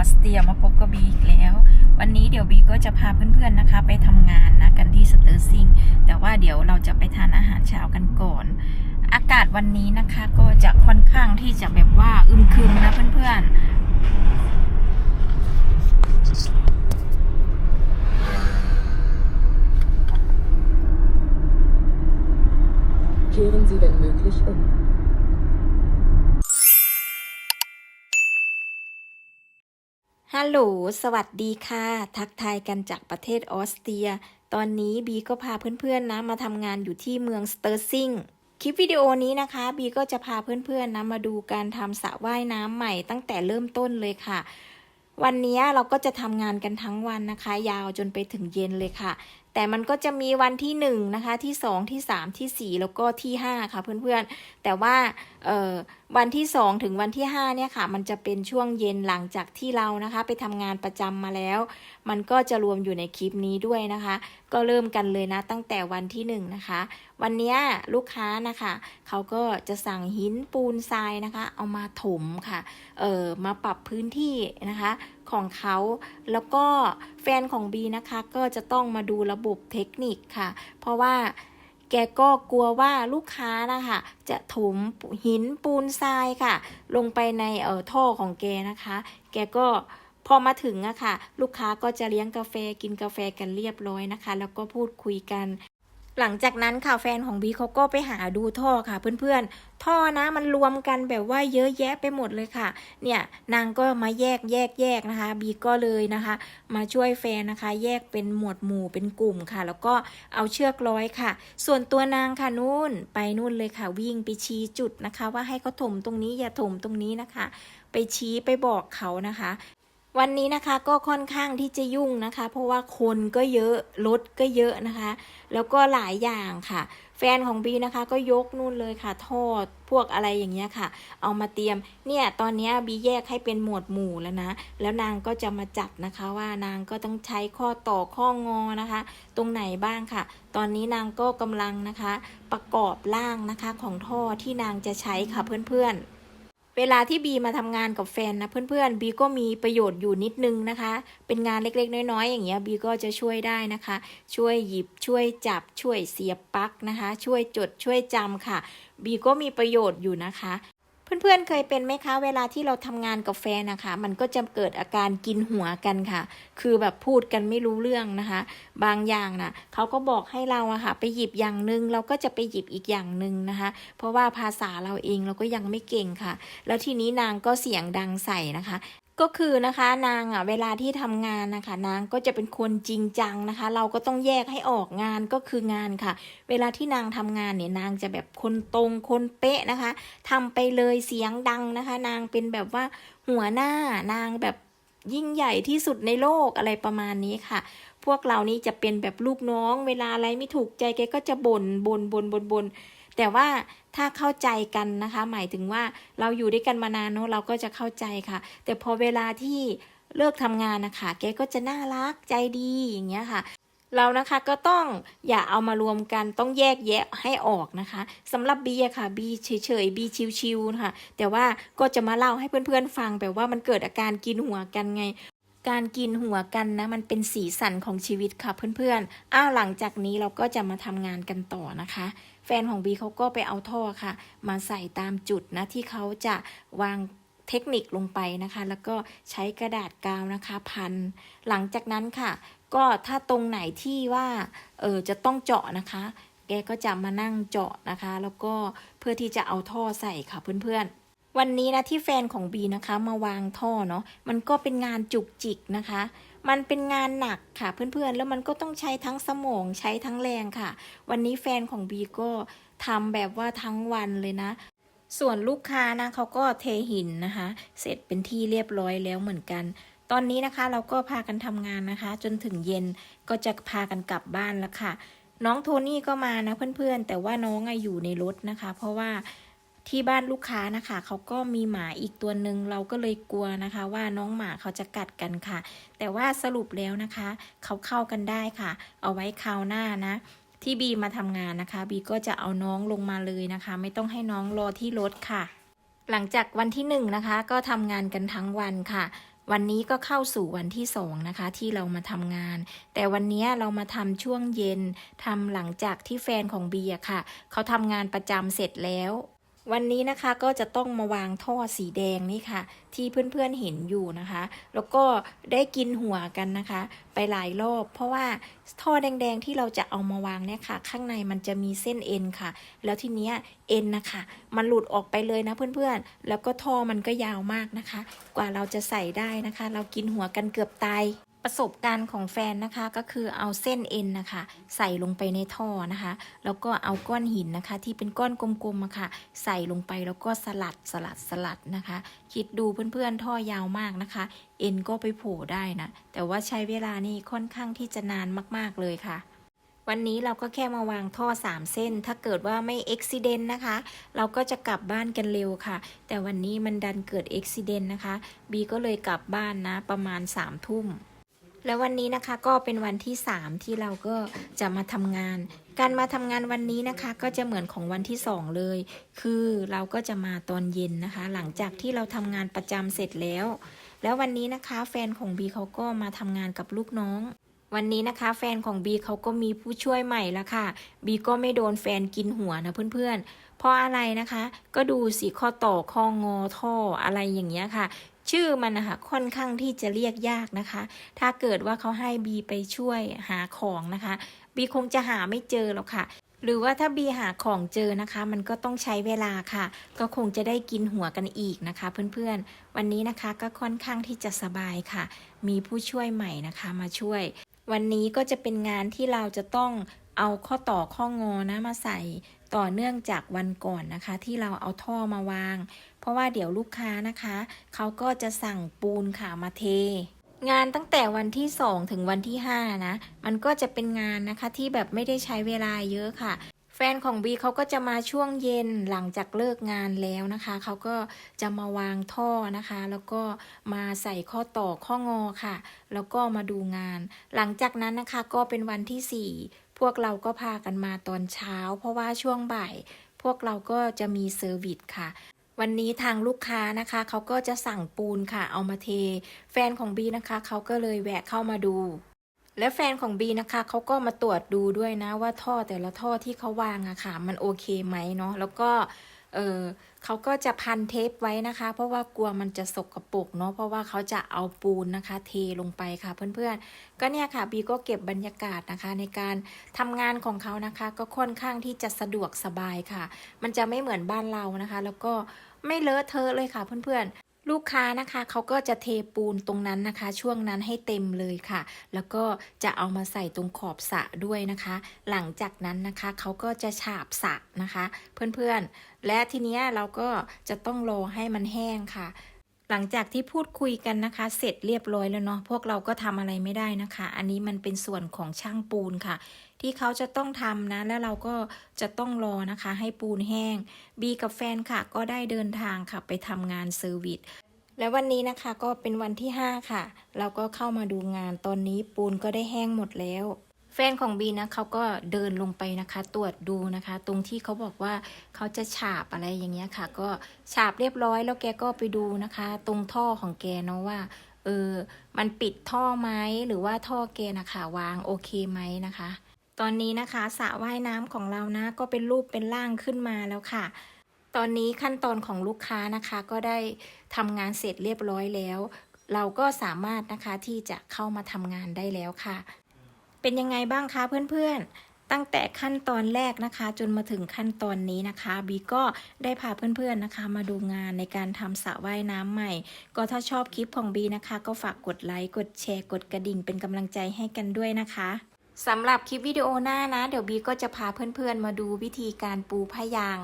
อสเตรียมาพบกับบีอีกแล้ว วันนี้เดี๋ยวบีก็จะพาเพื่อนๆนะคะ ไปทำงานนะกันที่สเตอร์ซิงแต่ว่าเดี๋ยวเราจะไปทานอาหารเช้ากันก่อน อากาศวันนี้นะคะก็จะค่อนข้างที่จะแบบว่าอึมครึมนะเพื่อน ฮัลโหล สวัสดีค่ะ ทักทายกันจากประเทศออสเตรีย ตอนนี้บีก็พาเพื่อนๆนะมาทำงานอยู่ที่เมืองสเตอร์ซิง คลิปวิดีโอนี้นะคะ บีก็จะพาเพื่อนๆนะมาดูการทำสระว่ายน้ำใหม่ตั้งแต่เริ่มต้นเลยค่ะ วันนี้เราก็จะทำงานกันทั้งวันนะคะ ยาวจนไปถึงเย็นเลยค่ะ แต่มันก็จะมีวันที่หนึ่งนะคะ ที่สองที่สามที่สี่แล้วก็ที่ห้าค่ะเพื่อนๆ แต่ว่าเออ วันที่สองถึงวันที่ห้าเนี่ยค่ะ มันจะเป็นช่วงเย็นหลังจากที่เรานะคะ ไปทำงานประจำมาแล้ว มันก็จะรวมอยู่ในคลิปนี้ด้วยนะคะ ก็เริ่มกันเลยนะตั้งแต่วันที่หนึ่งนะคะ วันเนี้ยลูกค้านะคะเขาก็จะสั่งหินปูนทรายนะคะ เอามาถมค่ะ เออมาปรับพื้นที่นะคะของเขาแล้วก็แฟนของบีนะคะ ก็จะต้องมาดูระบบเทคนิคค่ะ เพราะว่า แกก็กลัวว่าลูกค้านะคะจะถมหินปูนทรายค่ะ ลงไปในเอ่อท่อของแกนะคะ แกก็พอมาถึงอะค่ะ ลูกค้าก็จะเลี้ยงกาแฟกินกาแฟกันเรียบร้อยนะคะ แล้วก็พูดคุยกัน หลังจากนั้นค่ะแฟนของบีเขาก็ไปหาดูท่อค่ะ เพื่อนๆ ท่อนะมันรวมกันแบบว่าเยอะแยะไปหมดเลยค่ะ เนี่ยนางก็มาแยกแยกแยกนะคะ บีก็เลยนะคะ มาช่วยแฟนนะคะ แยกเป็นหมวดหมู่เป็นกลุ่มค่ะ แล้วก็เอาเชือกร้อยค่ะ ส่วนตัวนางค่ะนู่นไปนู่นเลยค่ะ วิ่งไปชี้จุดนะคะ ว่าให้เขาถมตรงนี้อย่าถมตรงนี้นะคะ ไปชี้ไปบอกเขานะคะ วันนี้นะคะก็ค่อนข้างที่จะยุ่งนะคะ เพราะว่าคนก็เยอะรถก็เยอะนะคะ แล้วก็หลายอย่างค่ะ แฟนของบีนะคะ ก็ยกนู่นเลยค่ะทอดพวกอะไรอย่างเงี้ยค่ะ เอามาเตรียมเนี่ยตอนนี้บีแยกให้เป็นหมวดหมู่แล้วนะ แล้วนางก็จะมาจัดนะคะว่านางก็ต้องใช้ข้อต่อข้องอนะคะ ตรงไหนบ้างค่ะ ตอนนี้นางก็กำลังนะคะ ประกอบร่างนะคะของท่อที่นางจะใช้ค่ะเพื่อนๆ เวลาที่บีมาทำงานกับแฟนนะเพื่อนๆบีก็มีประโยชน์อยู่นิดนึงนะคะ เป็นงานเล็กๆ น้อยๆ อย่างเงี้ยบีก็จะช่วยได้นะคะ ช่วยหยิบช่วยจับช่วยเสียบปลั๊กนะคะ ช่วยจดช่วยจำค่ะบีก็มีประโยชน์อยู่นะคะ เพื่อนๆเคยเป็นไหมคะ เวลาที่เราทำงานกับแฟนนะคะ มันก็จะเกิดอาการกินหัวกันค่ะ คือแบบพูดกันไม่รู้เรื่องนะคะ บางอย่างนะเขาก็บอกให้เราอะค่ะ ไปหยิบอย่างหนึ่งเราก็จะไปหยิบอีกอย่างหนึ่งนะคะ เพราะว่าภาษาเราเองเราก็ยังไม่เก่งค่ะ แล้วทีนี้นางก็เสียงดังใส่นะคะ ก็คือนะคะนางอะเวลาที่ทำงานนะคะนางก็จะเป็นคนจริงจังนะคะ เราก็ต้องแยกให้ออกงานก็คืองานค่ะ เวลาที่นางทำงานเนี่ยนางจะแบบคนตรงคนเป๊ะนะคะทำไปเลยเสียงดังนะคะ นางเป็นแบบว่าหัวหน้านางแบบยิ่งใหญ่ที่สุดในโลกอะไรประมาณนี้ค่ะ พวกเรานี่จะเป็นแบบลูกน้อง เวลาอะไรไม่ถูกใจแกก็จะบ่นบ่นบ่นบ่นบ่นแต่ว่า ถ้าเข้าใจกันนะคะ หมายถึงว่าเราอยู่ด้วยกันมานานเนอะเราก็จะเข้าใจค่ะ แต่พอเวลาที่เลิกทำงานนะคะ แกก็จะน่ารักใจดีอย่างเงี้ยค่ะ เรานะคะก็ต้องอย่าเอามารวมกันต้องแยกแยะให้ออกนะคะสำหรับบีอะค่ะบีเฉยๆบีชิวๆนะคะแต่ว่าก็จะมาเล่าให้เพื่อนๆฟังแบบว่ามันเกิดอาการกินหัวกันไงการกินหัวกันนะ มันเป็นสีสันของชีวิตค่ะเพื่อนๆ อ้าวหลังจากนี้เราก็จะมาทำงานกันต่อนะคะ ฟนของบีเขาก็ไปเอาท่อค่ะ มาใส่ตามจุดนะที่เขาจะวางเทคนิคลงไปนะคะ แล้วก็ใช้กระดาษกาวนะคะพัน หลังจากนั้นค่ะ ก็ถ้าตรงไหนที่ว่าเออจะต้องเจาะนะคะ แกก็จะมานั่งเจาะนะคะ แล้วก็เพื่อที่จะเอาท่อใส่ค่ะเพื่อนๆ วันนี้นะที่แฟนของบีนะคะมาวางท่อเนาะมันก็เป็นงานจุกจิกนะคะ มันเป็นงานหนักค่ะเพื่อนๆ แล้วมันก็ต้องใช้ทั้งสมองใช้ทั้งแรงค่ะ วันนี้แฟนของบีก็ทำแบบว่าทั้งวันเลยนะ ส่วนลูกค้านะเขาก็เทหินนะคะ เสร็จเป็นที่เรียบร้อยแล้วเหมือนกัน ตอนนี้นะคะเราก็พากันทำงานนะคะ จนถึงเย็นก็จะพากันกลับบ้านแล้วค่ะ น้องโทนี่ก็มานะเพื่อนๆ แต่ว่าน้องอยู่ในรถนะคะ เพราะว่า ที่บ้านลูกค้านะคะ เขาก็มีหมาอีกตัวหนึ่งเราก็เลยกลัวนะคะ ว่าน้องหมาเขาจะกัดกันค่ะ แต่ว่าสรุปแล้วนะคะ เขาเข้ากันได้ค่ะ เอาไว้คราวหน้านะ ที่บีมาทำงานนะคะ บีก็จะเอาน้องลงมาเลยนะคะ ไม่ต้องให้น้องรอที่รถค่ะ หลังจากวันที่หนึ่งนะคะ ก็ทำงานกันทั้งวันค่ะวันนี้ก็เข้าสู่วันที่สองนะคะ ที่เรามาทำงาน แต่วันนี้เรามาทำช่วงเย็นทำหลังจากที่แฟนของบีอะค่ะ เขาทำงานประจำเสร็จแล้ว วันนี้นะคะก็จะต้องมาวางท่อสีแดงนี่ค่ะ ที่เพื่อนๆเห็นอยู่นะคะ แล้วก็ได้กินหัวกันนะคะ ไปหลายรอบ เพราะว่าท่อแดงๆที่เราจะเอามาวางเนี่ยค่ะ ข้างในมันจะมีเส้นเอ็นค่ะ แล้วทีเนี้ยเอ็นนะคะ มันหลุดออกไปเลยนะเพื่อนๆ แล้วก็ท่อมันก็ยาวมากนะคะ กว่าเราจะใส่ได้นะคะ เรากินหัวกันเกือบตาย ประสบการณ์ของแฟนนะคะก็คือเอาเส้นเอ็นนะคะ ใส่ลงไปในท่อนะคะ แล้วก็เอาก้อนหินนะคะ ที่เป็นก้อนกลมๆอะค่ะ ใส่ลงไปแล้วก็สลัดสลัดสลัดนะคะ คิดดูเพื่อนๆท่อยาวมากนะคะ เอ็นก็ไปโผล่ได้นะ แต่ว่าใช้เวลานี่ค่อนข้างที่จะนานมากๆเลยค่ะวันนี้เราก็แค่มาวางท่อ 3 เส้น ถ้าเกิดว่าไม่อุบิเหตุนะคะ เราก็จะกลับบ้านกันเร็วค่ะ แต่วันนี้มันดันเกิดอุบิเหตุนะคะ บีก็เลยกลับบ้านนะ ประมาณ3ามทุ่ม แล้ววันนี้นะคะก็เป็นวันที่ 3 ที่เราก็จะมาทำงาน การมาทำงานวันนี้นะคะ ก็จะเหมือนของวันที่ 2 เลย คือเราก็จะมาตอนเย็นนะคะ หลังจากที่เราทำงานประจำเสร็จแล้ว แล้ววันนี้นะคะ แฟนของบีเขาก็มาทำงานกับลูกน้อง วันนี้นะคะ แฟนของบีเขาก็มีผู้ช่วยใหม่แล้วค่ะบีก็ไม่โดนแฟนกินหัวนะเพื่อนๆเพราะอะไรนะคะ ก็ดูสิข้อต่อข้องอท่ออะไรอย่างเงี้ยค่ะ ชื่อมันนะคะค่อนข้างที่จะเรียกยากนะคะ ถ้าเกิดว่าเขาให้บีไปช่วยหาของนะคะบีคงจะหาไม่เจอหรอกค่ะ หรือว่าถ้าบีหาของเจอนะคะ มันก็ต้องใช้เวลาค่ะ ก็คงจะได้กินหัวกันอีกนะคะ เพื่อนๆ วันนี้นะคะก็ค่อนข้างที่จะสบายค่ะ มีผู้ช่วยใหม่นะคะมาช่วย วันนี้ก็จะเป็นงานที่เราจะต้อง เอาข้อต่อข้องอนะมาใส่ต่อเนื่องจากวันก่อนนะคะ ที่เราเอาท่อมาวาง เพราะว่าเดี๋ยวลูกค้านะคะเขาก็จะสั่งปูนค่ะมาเท งานตั้งแต่วันที่ 2 ถึงวันที่ 5 นะ มันก็จะเป็นงานนะคะที่แบบไม่ได้ใช้เวลาเยอะค่ะแฟนของบีเขาก็จะมาช่วงเย็นหลังจากเลิกงานแล้วนะคะ เขาก็จะมาวางท่อนะคะ แล้วก็มาใส่ข้อต่อข้องอค่ะ แล้วก็มาดูงาน หลังจากนั้นนะคะก็เป็นวันที่ 4 พวกเราก็พากันมาตอนเช้า เพราะว่าช่วงบ่าย พวกเราก็จะมีเซอร์วิสค่ะ วันนี้ทางลูกค้านะคะเขาก็จะสั่งปูนค่ะ เอามาเท แฟนของบีนะคะเขาก็เลยแวะเข้ามาดูและแฟนของบีนะคะเขาก็มาตรวจดูด้วยนะว่าท่อแต่ละท่อที่เขาวางอะค่ะ มันโอเคไหมเนาะแล้วก็ เออเขาก็จะพันเทปไว้นะคะ เพราะว่ากลัวมันจะสกรปรกเนาะเพราะว่าเขาจะเอาปูนนะคะ เทลงไปค่ะเพื่อนๆ ก็เนี่ยค่ะบีก็เก็บบรรยากาศนะคะ ในการทำงานของเขานะคะ ก็ค่อนข้างที่จะสะดวกสบายค่ะ มันจะไม่เหมือนบ้านเรานะคะ แล้วก็ไม่เลอะเทอะเลยค่ะเพื่อนๆ ลูกค้านะคะเขาก็จะเทปูนตรงนั้นนะคะ ช่วงนั้นให้เต็มเลยค่ะ แล้วก็จะเอามาใส่ตรงขอบสระด้วยนะคะ หลังจากนั้นนะคะเขาก็จะฉาบสระนะคะ เพื่อนๆ และทีเนี้ยเราก็จะต้องรอให้มันแห้งค่ะ หลังจากที่พูดคุยกันนะคะ เสร็จเรียบร้อยแล้วเนาะพวกเราก็ทำอะไรไม่ได้นะคะ อันนี้มันเป็นส่วนของช่างปูนค่ะ ที่เขาจะต้องทำนะ แล้วเราก็จะต้องรอนะคะ ให้ปูนแห้ง บีกับแฟนค่ะ ก็ได้เดินทางค่ะ ไปทำงานเซอร์วิสและวันนี้นะคะก็เป็นวันที่ 5 ค่ะ เราก็เข้ามาดูงานตอนนี้ปูนก็ได้แห้งหมดแล้ว แฟนของบีนะเขาก็เดินลงไปนะคะ ตรวจดูนะคะ ตรงที่เขาบอกว่าเขาจะฉาบอะไรอย่างเงี้ยค่ะ ก็ฉาบเรียบร้อยแล้วแกก็ไปดูนะคะ ตรงท่อของแกเนาะว่าเออมันปิดท่อไหมหรือว่าท่อแกนะคะวางโอเคไหมนะคะ ตอนนี้นะคะสระว่ายน้ำของเรานะก็เป็นรูปเป็นร่างขึ้นมาแล้วค่ะ ตอนนี้ขั้นตอนของลูกค้านะคะ ก็ได้ทำงานเสร็จเรียบร้อยแล้ว เราก็สามารถนะคะที่จะเข้ามาทำงานได้แล้วค่ะ เป็นยังไงบ้างคะเพื่อนๆ ตั้งแต่ขั้นตอนแรกนะคะ จนมาถึงขั้นตอนนี้นะคะบีก็ได้พาเพื่อนๆนะคะ มาดูงานในการทำสระว่ายน้ำใหม่ ก็ถ้าชอบคลิปของบีนะคะ ก็ฝากกดไลค์กดแชร์กดกระดิ่งเป็นกำลังใจให้กันด้วยนะคะ สำหรับคลิปวิดีโอหน้านะ เดี๋ยวบีก็จะพาเพื่อนๆมาดูวิธีการปูผ้ายาง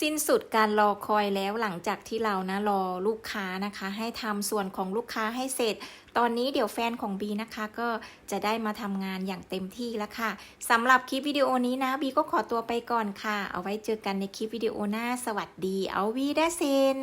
สิ้นสุดการรอคอยแล้วหลังจากที่เรานะรอลูกค้านะคะ ให้ทำส่วนของลูกค้าให้เสร็จ ตอนนี้เดี๋ยวแฟนของบีนะคะ ก็จะได้มาทำงานอย่างเต็มที่แล้วค่ะสำหรับคลิปวิดีโอนี้นะบีก็ขอตัวไปก่อนค่ะ เอาไว้เจอกันในคลิปวิดีโอหน้า สวัสดี เอาวีได้เซน